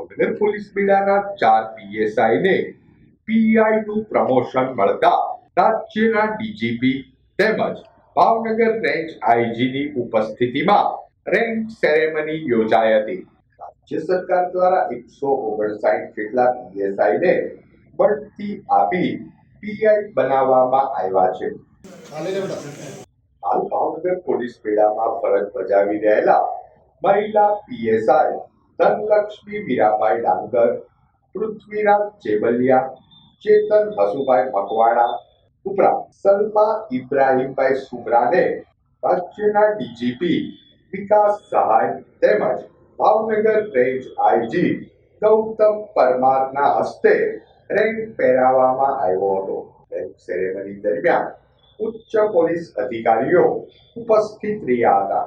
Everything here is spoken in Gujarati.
ભાવનગર પોલીસ બેડાના ચાર પીએસઆઈ ને પીઆઈ નું પ્રમોશન મળતા રાજ્યના ડીજીપી તેમજ ભાવનગર રેન્જ આઈજી ની ઉપસ્થિતિમાં રેન્ક સેરેમની યોજાઈ હતી. રાજ્ય સરકાર દ્વારા એકસો ઓગણસાઠ જેટલા પીએસઆઈ ને બઢતી આપી પીઆઈ બનાવવામાં આવ્યા છે. હાલ ભાવનગર પોલીસ બેડામાં ફરજ બજાવી રહેલા મહિલા પીએસઆઈ ધનલક્ષ્મી મીરાબાઈ ડાંગર, પૃથ્વીરાજ ચેબલિયા, ચેતન હસુભાઈ મકવાડા ઉપરાંત સલમા ઇબ્રાહીમભાઈ સુમરાને રાજ્યના ડીજીપી વિકાસ સહાય તેમજ ભાવનગર રેન્જ આઈજી ગૌતમ પરમારના હસ્તે રેન્ક પહેરાવવામાં આવ્યો હતો. રેન્ક સેરેમની દરમિયાન ઉચ્ચ પોલીસ અધિકારીઓ ઉપસ્થિત રહ્યા હતા.